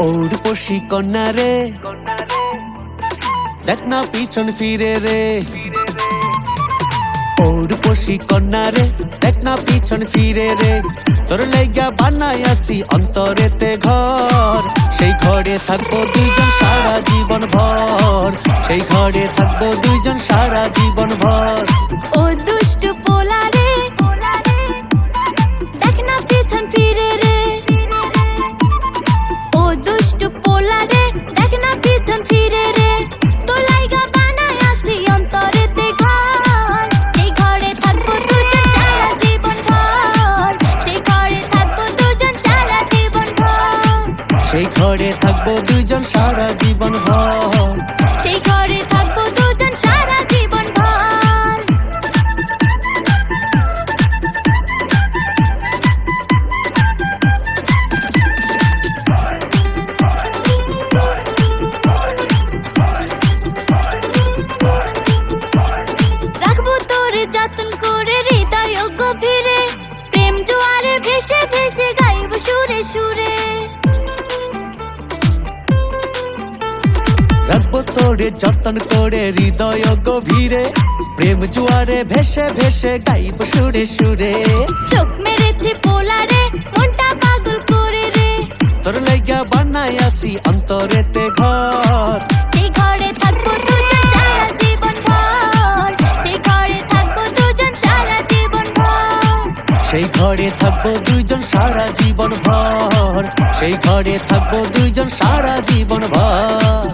পৌরপসী কন্যা রে। দেখ না পিছন ফিরে রে। পৌরপসী কন্যা রে, দেখ না পিছন ফিরে রে। তোর লাইগা বানাই আসি অন্তরেতে ঘর। সেই ঘরে থাকব দুইজন সারা জীবন ভর সেই ঘরে থাকব দুইজন সারা জীবন ভর ঘরে থাকব দুইজন সারা জীবন ভর। রাখব তোরে যতন করে হৃদয় গভীরে প্রেম জুয়ারে ভেসে ভেসে গাইব সুরে সুরে। চোখ মেরেছে পোলারে মনটা পাগল করে রে। তোর লাইগা বানাই আসি অন্তরেতে ঘর। সেই ঘরে থাকব দুজন সারা জীবন ভর সেই ঘরে থাকব দুজন সারা জীবন ভর সেই ঘরে থাকব দুইজন সারা জীবন ভর। সেই ঘরে থাকব দুইজন সারা জীবন ভর।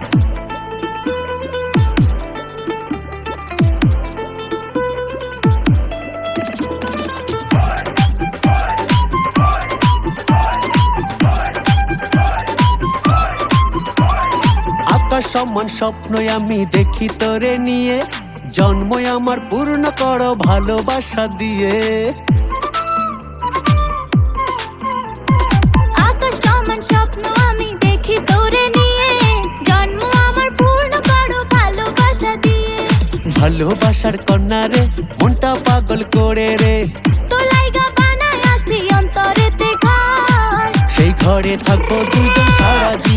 আকাশ সমান স্বপ্নই আমি দেখি তোরে নিয়ে। জন্মই আমার পূর্ণ করো ভালোবাসা দিয়ে। ভালোবাসার কন্যা রে মনটা পাগল করে রে। তোলাইগা বানাই আসি অন্তরেতে ঘর। সেই ঘরে থাকব দুইজন সারা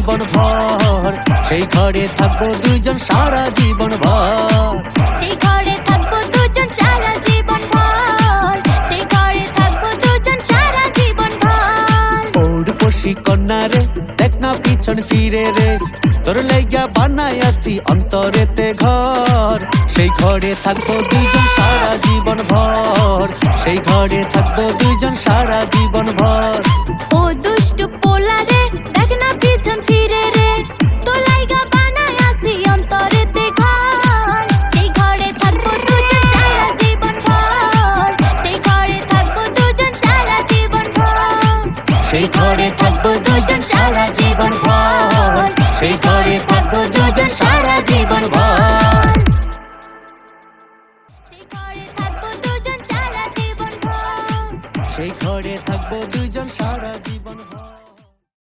জীবন ভর। সেই ঘরে থাকব দুইজন সারা জীবন ভর। সেই ঘরে থাকব দুজন সারা জীবন ভর। সেই ঘরে থাকব দুজন সারা জীবন ভর। পৌরপসী কন্যা রে দেখ না পিছন ফিরে রে। তোর লাইগা বানাই আসি অন্তরেতে ঘর। সেই ঘরে থাকব দুইজন সারা জীবন ভর। সেই ঘরে থাকব দুইজন সারা জীবন ভর। সেই ঘরে থাকব দুজন সারা জীবন ভর। সেই ঘরে থাকব দুজন সারা জীবন ভর।